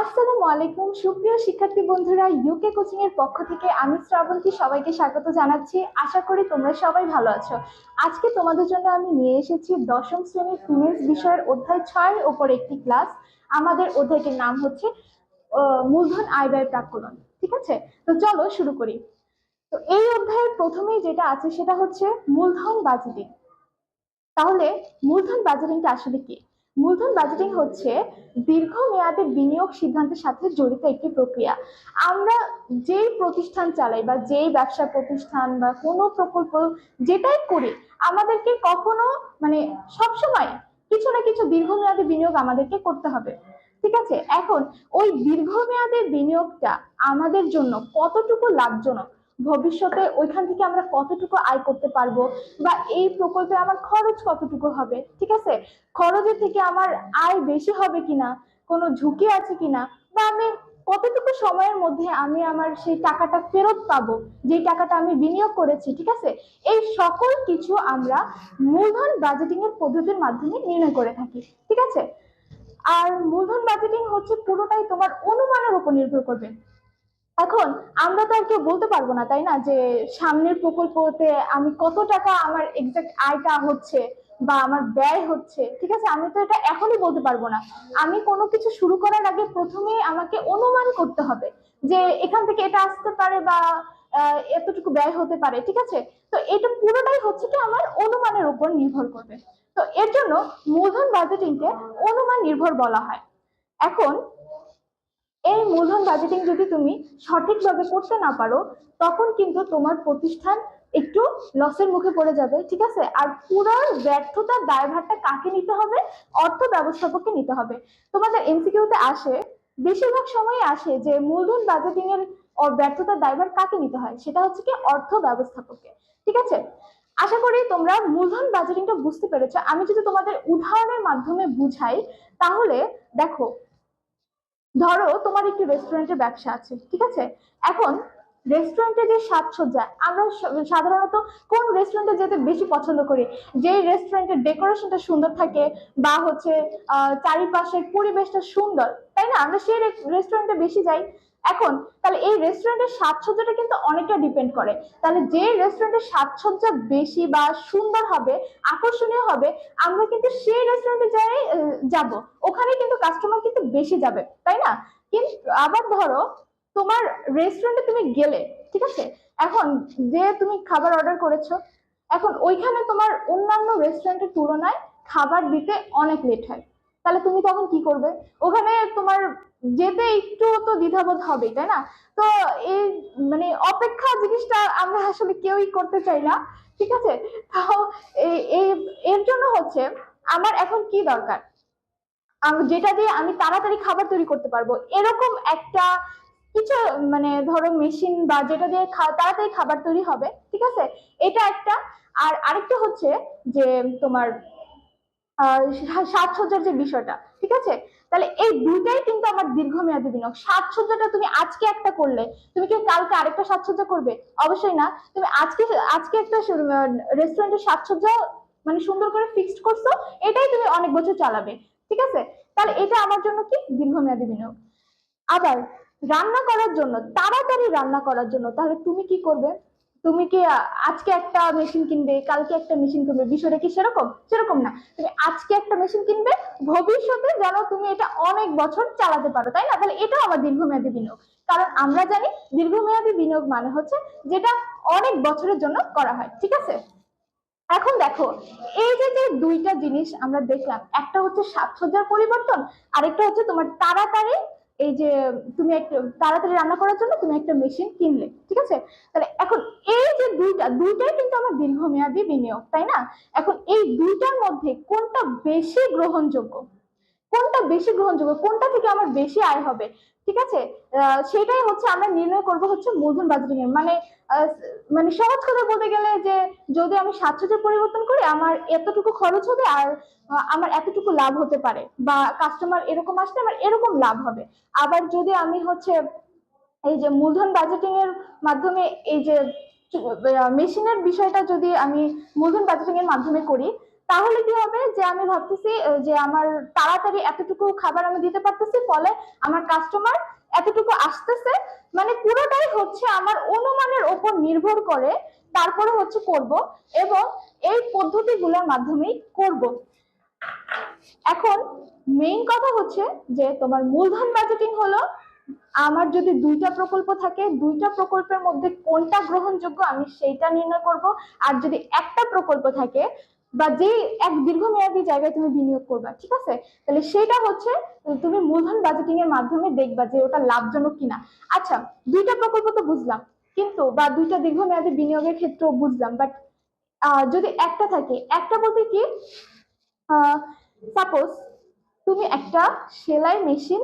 আসসালামু আলাইকুম। সুপ্রিয় শিক্ষার্থী বন্ধুরা ইউকে কোচিং এর পক্ষ থেকে আমি শ্রাবন্তী সবাইকে স্বাগত জানাচ্ছি। আশা করি তোমরা সবাই ভালো আছো। আজকে তোমাদের জন্য আমি নিয়ে এসেছি দশম শ্রেণির ফিমেলস বিষয়ের অধ্যায় ছয়ের ওপর একটি ক্লাস। আমাদের অধ্যায়টির নাম হচ্ছে মূলধন আয় ব্যয় প্রাক্কলন ঠিক আছে? তো চলো শুরু করি। তো এই অধ্যায়ের প্রথমেই যেটা আছে সেটা হচ্ছে মূলধন বাজেটিং তাহলে মূলধন বাজেটিংটা আসলে কি? মূলধন বাজেটিং হচ্ছে দীর্ঘমেয়াদী বিনিয়োগ সিদ্ধান্তের সাথে জড়িত একটি প্রক্রিয়া। আমরা যেই প্রতিষ্ঠান চালাই বা যেই ব্যবসা প্রতিষ্ঠান বা কোনো প্রকল্প যেটাই করি, আমাদেরকে কখনো মানে সবসময় কিছু না কিছু দীর্ঘমেয়াদী বিনিয়োগ আমাদেরকে করতে হবে। ঠিক আছে? এখন ওই দীর্ঘমেয়াদী বিনিয়োগটা আমাদের জন্য কতটুকু লাভজনক ভবিষ্যতে ওইখান থেকে আমরা কতটুকু আয় করতে পারব বা এই প্রকল্পে আমার খরচ কতটুকু হবে, ঠিক আছে? খরচের থেকে আমার আয় বেশি হবে কিনা, কোনো ঝুঁকি আছে কিনা, বা আমি কতটুকু সময়ের মধ্যে আমি আমার সেই টাকাটা ফেরত পাবো যে টাকাটা আমি বিনিয়োগ করেছি, ঠিক আছে? এই সকল কিছু আমরা মূলধন বাজেটিং এর পদ্ধতির মাধ্যমে নির্ণয় করে থাকি, ঠিক আছে? আর মূলধন বাজেটিং হচ্ছে পুরোটাই তোমার অনুমানের উপর নির্ভর করবে। এখন আমরা তো আর কেউ বলতে পারব না, তাই না? যে সামনের প্রকল্পতে আমি কত টাকা আমার এক্সাক্ট আয়টা হচ্ছে বা আমার ব্যয় হচ্ছে, ঠিক আছে? আমি তো এটা এখনই বলতে পারব না। আমি কোনো কিছু শুরু করার আগে প্রথমেই আমাকে অনুমান করতে হবে যে এখান থেকে এটা আসতে পারে বা এতটুকু ব্যয় হতে পারে, ঠিক আছে? তো এটা পুরোটাই হচ্ছে কি আমার অনুমানের উপর নির্ভর করবে। তো এর জন্য মূলধন বাজেটিংকে অনুমান নির্ভর বলা হয়। এখন এই মূলধন বাজেটিং যদি তুমি সঠিকভাবে করতে না পারো, তখন কিন্তু তোমার প্রতিষ্ঠান একটু লসের মুখে পড়ে যাবে, ঠিক আছে? আর পুরো ব্যর্থতার দায়ভারটা কাকে নিতে হবে? অর্থ ব্যবস্থাপককে নিতে হবে। তোমাদের এমসিকিউতে আসে, বেশিরভাগ সময় আসে যে মূলধন বাজেটিং এর ব্যর্থতার দায়ভার কাকে নিতে হয়? সেটা হচ্ছে কি অর্থ ব্যবস্থাপককে, ঠিক আছে? আশা করি তোমরা মূলধন বাজেটিংটা বুঝতে পেরেছ। আমি যদি তোমাদের উদাহরণের মাধ্যমে বুঝাই, তাহলে দেখো ধরো তোমার একটি রেস্টুরেন্টের ব্যবসা আছে, ঠিক আছে? এখন রেস্টুরেন্টে যে সাজসজ্জা আমরা সাধারণত কোন রেস্টুরেন্টে যেতে বেশি পছন্দ করি? যেই রেস্টুরেন্টের ডেকোরেশনটা সুন্দর থাকে বা হচ্ছে চারিপাশের পরিবেশটা সুন্দর, তাই না? আমরা সেই রেস্টুরেন্টে বেশি যাই। এখন, তাহলে এই রেস্টুরেন্টের সাজসজ্জাটা কিন্তু অনেকটা ডিপেন্ড করে। তাহলে যে রেস্টুরেন্টের সাজসজ্জা বেশি বা সুন্দর হবে, আকর্ষণীয় হবে, আমরা কিন্তু সেই রেস্টুরেন্টে যাই যাব। ওখানে কিন্তু কাস্টমার কিন্তু বেশি যাবে, তাই না? কিন্তু আবার ধরো, তোমার রেস্টুরেন্টে তুমি গেলে, ঠিক আছে? এখন যে তুমি খাবার অর্ডার করেছ, এখন ওইখানে তোমার অন্যান্য রেস্টুরেন্টের তুলনায় খাবার দিতে অনেক লেট হয়। তাহলে তুমি তখন কি করবে? ওখানে তোমার যেতে একটু তো দ্বিধাবোধ হবেই, তাই না? তো এই মানে অপেক্ষা জিনিসটা আমরা আসলে কেউই করতে চাই না, ঠিক আছে? তো এই- এই- এর জন্য হচ্ছে আমার এখন কি দরকার? যেটা দিয়ে আমি তাড়াতাড়ি খাবার তৈরি করতে পারব। এরকম একটা কিছু মানে ধরো মেশিন বা যেটা দিয়ে তাড়াতাড়ি খাবার তৈরি হবে, ঠিক আছে? এটা একটা। আর আরেকটা হচ্ছে যে তোমার সাজসজ্জার যে বিষয়টা, ঠিক আছে? তাহলে এই দুইটাই কিন্তু আমার দীর্ঘমেয়াদী বিনিয়োগ। সাজসজ্জাটা তুমি আজকে একটা করলে, তুমি কি কালকে আরেকটা সাজসজ্জা করবে? অবশ্যই না। তুমি আজকে আজকে একটা রেস্টুরেন্টের সাজসজ্জা মানে সুন্দর করে ফিক্সড করছ, এটাই তুমি অনেক বছর চালাবে, ঠিক আছে? তাহলে এটা আমার জন্য কি? দীর্ঘমেয়াদী বিনিয়োগ। আবার রান্না করার জন্য, তাড়াতাড়ি রান্না করার জন্য, তাহলে তুমি কি করবে? তুমি কি আজকে একটা মেশিন কিনবে, কালকে একটা মেশিন কিনবে? বিষয়টা কি সেরকম? সেরকম না। তুমি আজকে একটা মেশিন কিনবে, ভবিষ্যতে যেন তুমি এটা অনেক বছর চালাতে পারো, তাই না? তাহলে এটাও আমার দীর্ঘমেয়াদী বিনিয়োগ। কারণ আমরা জানি দীর্ঘমেয়াদী বিনিয়োগ মানে হচ্ছে যেটা অনেক বছরের জন্য করা হয়, ঠিক আছে? এখন দেখো, এই যে যে দুইটা জিনিস আমরা দেখলাম, একটা হচ্ছে সাজসজ্জার পরিবর্তন, আরেকটা হচ্ছে তোমার তাড়াতাড়ি এই যে তুমি একটা, তাড়াতাড়ি রান্না করার জন্য তুমি একটা মেশিন কিনলে, ঠিক আছে? তাহলে এখন এই যে দুইটা, দুইটাই কিন্তু আমার দীর্ঘমেয়াদী বিনিয়োগ, তাই না? এখন এই দুইটার মধ্যে কোনটা বেশি গ্রহণযোগ্য? কোনটা বেশি গ্রহণযোগ্য, কোনটা থেকে আমার বেশি আয় হবে, ঠিক আছে? সেটাই হচ্ছে আমরা নির্ণয় করব হচ্ছে মূলধন বাজেটিং এর। মানে মানে সহজ কথা বলতে গেলে যে, যদি আমি সাতশোতে পরিবর্তন করি, আমার এতটুকু খরচ হবে আর আমার এতটুকু লাভ হতে পারে বা কাস্টমার এরকম আসলে আমার এরকম লাভ হবে। আবার যদি আমি হচ্ছে এই যে মূলধন বাজেটিং এর মাধ্যমে এই যে মেশিনের বিষয়টা যদি আমি মূলধন বাজেটিং এর মাধ্যমে করি তাহলে কি হবে যে আমি ভাবতেছি যে আমার তাড়াতাড়ি এতটুকু খাবার আমি দিতে পারতেছি, ফলে আমার কাস্টমার এতটুকু আসতেছে। মানে পুরোটাই হচ্ছে আমার অনুমানের ওপর নির্ভর করে তারপরে হচ্ছে করব এবং এই পদ্ধতিগুলোর মাধ্যমেই করব। এখন মেইন কথা হচ্ছে যে তোমার মূলধন বাজেটিং হলো। আমার যদি দুইটা প্রকল্প থাকে, দুইটা প্রকল্পের মধ্যে কোনটা গ্রহণযোগ্য আমি সেইটা নির্ণয় করব। আর যদি একটা প্রকল্প থাকে বা যে এক দীর্ঘমেয়াদী জায়গায় তুমি বিনিয়োগ করবা, ঠিক আছে? তাহলে সেটা হচ্ছে তুমি মূলধন বাজেটিং এর মাধ্যমে দেখবা যে ওটা লাভজনক কিনা। আচ্ছা দুইটা প্রকল্প তো বুঝলাম, কিন্তু বা দুইটা দীর্ঘমেয়াদী বিনিয়োগের ক্ষেত্রেও বুঝলাম বাট যদি একটা থাকে, একটা বলতে কি সাপোজ তুমি একটা সেলাই মেশিন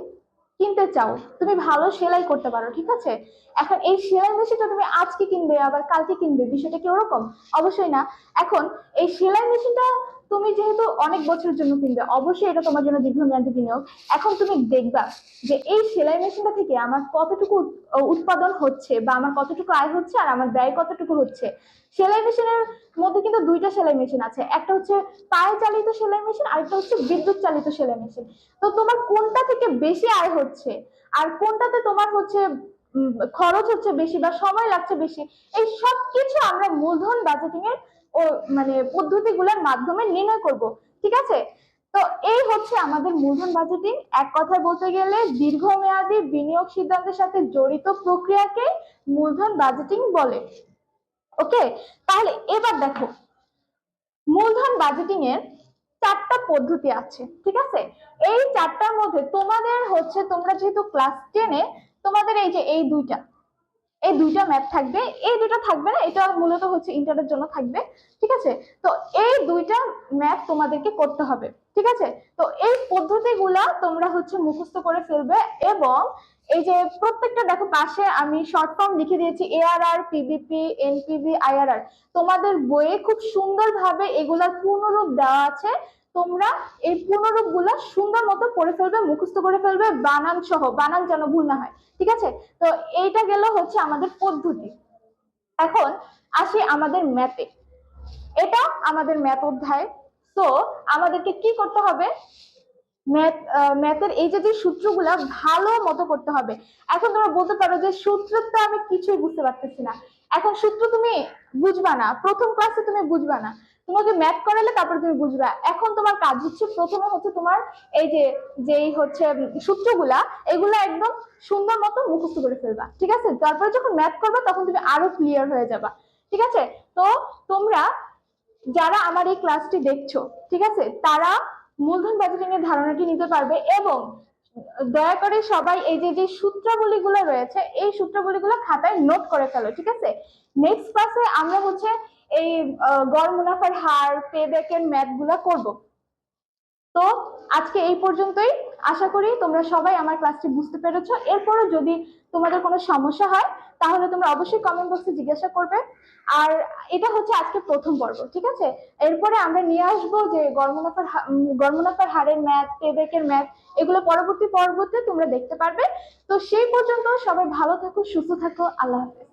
কিনতে চাও, তুমি ভালো সেলাই করতে পারো, ঠিক আছে? এখন এই সেলাই মেশিনটা তুমি আজকে কিনবে, আবার কালকে কিনবে, বিষয়টা কি ওরকম? অবশ্যই না। এখন এই সেলাই মেশিনটা তুমি যেহেতু অনেক বছরের জন্য কিনবে, অবশ্যই এটা তোমার জন্য দীর্ঘমেয়াদী বিনিয়োগ। এখন তুমি দেখবা যে এই সেলাই মেশিনটা থেকে আমার কতটুকু উৎপাদন হচ্ছে বা আমার কতটুকু আয় হচ্ছে আর আমার ব্যয় কতটুকু হচ্ছে। সেলাই মেশিনের মধ্যে কিন্তু দুইটা সেলাই মেশিন আছে। একটা হচ্ছে পায়ে চালিত সেলাই মেশিন আর একটা হচ্ছে বিদ্যুৎ চালিত সেলাই মেশিন। তো তোমার কোনটা থেকে বেশি আয় হচ্ছে আর কোনটাতে তোমার হচ্ছে খরচ হচ্ছে বেশি বা সময় লাগছে বেশি, এই সব কিছু আমরা মূলধন বাজেটিং এর ও মানে পদ্ধতিগুলোর মাধ্যমে নির্ণয় করব, ঠিক আছে? তো এই হচ্ছে আমাদের মূলধন বাজেটিং। এক কথায় বলতে গেলে দীর্ঘমেয়াদী বিনিয়োগ সিদ্ধান্তের সাথে জড়িত প্রক্রিয়াকে মূলধন বাজেটিং বলে। ওকে? তাহলে এবার দেখো, মূলধন বাজেটিং এর চারটা পদ্ধতি আছে, ঠিক আছে? এই চারটার মধ্যে তোমাদের হচ্ছে তোমরা যেহেতু ক্লাস টেনে তোমাদের এই যে এই দুইটা এই দুইটা ম্যাপ থাকবে। এই দুইটা থাকবে না, এটা মূলত হচ্ছে ইন্টারের জন্য থাকবে, ঠিক আছে? তো এই দুইটা ম্যাপ তোমাদেরকে করতে হবে, ঠিক আছে? তো এই পদ্ধতিগুলা তোমরা হচ্ছে মুখস্থ করে ফেলবে এবং এই যে প্রত্যেকটা, দেখো পাশে আমি শর্ট ফর্ম লিখে দিয়েছি এআরআর পিবিপি এনপিভি আইআরআর তোমাদের বইয়ে খুব সুন্দরভাবে এগুলার পূর্ণরূপ দেওয়া আছে। তোমরা এই পূর্ণরূপগুলা সুন্দর মতো পড়ে ফেলবে, মুখস্থ করে ফেলবে, বানান সহ, বানান যেন ভুল না হয়, ঠিক আছে? তো এইটা গেল হচ্ছে আমাদের পদ্ধতি। এখন আসি আমাদের ম্যাথে এটা আমাদের ম্যাথ অধ্যায়। তো আমাদেরকে কি করতে হবে? ম্যাথ ম্যাথের এই যে যে সূত্রগুলা ভালো মতো করতে হবে। এখন তোমরা বলতে পারো যে সূত্র তো আমি কিছুই বুঝতে পারতেছি না। এখন সূত্র তুমি বুঝবা না। প্রথম ক্লাসে তুমি বুঝবা না। তোমাকে ম্যাথ করালে তারপরে তুমি বুঝবা। এখন তোমার কাজ হচ্ছে প্রথমে হচ্ছে তোমার এই যে, যেই হচ্ছে সূত্রগুলা, এগুলা একদম সুন্দর মতো মুখস্থ করে ফেলবা, ঠিক আছে? তারপরে যখন ম্যাথ করবে, তখন তুমি আরও ক্লিয়ার হয়ে যাবা, ঠিক আছে? তো তোমরা যারা আমার এই ক্লাসটি দেখছ, ঠিক আছে? তারা মূলধন বাজেটিং এর ধারণাটি নিতে পারবে এবং দয়া করে সবাই এই যে যে সূত্রাবলীগুলো রয়েছে, এই সূত্রাবলীগুলো খাতায় নোট করে ফেলো, ঠিক আছে? নেক্সট ক্লাসে আমরা হচ্ছে এই গড় মুনাফার হার পে ম্যাথগুলা করব। তো আজকে এই পর্যন্তই। আশা করি তোমরা সবাই আমার ক্লাসটি বুঝতে পেরেছ। এরপরও যদি তোমাদের কোনো সমস্যা হয় তাহলে তোমরা অবশ্যই কমেন্ট বক্সে জিজ্ঞাসা করবে। আর এটা হচ্ছে আজকে প্রথম পর্ব ঠিক আছে? এরপরে আমরা নিয়ে আসব যে গর্মনাফার উম, গড়মুনাফার হারের ম্যাথ পেব্যাকের ম্যাথ এগুলো পরবর্তী পর্বতে তোমরা দেখতে পারবে। তো সেই পর্যন্ত সবাই ভালো থাকো সুস্থ থাকো আল্লাহ হাফেজ।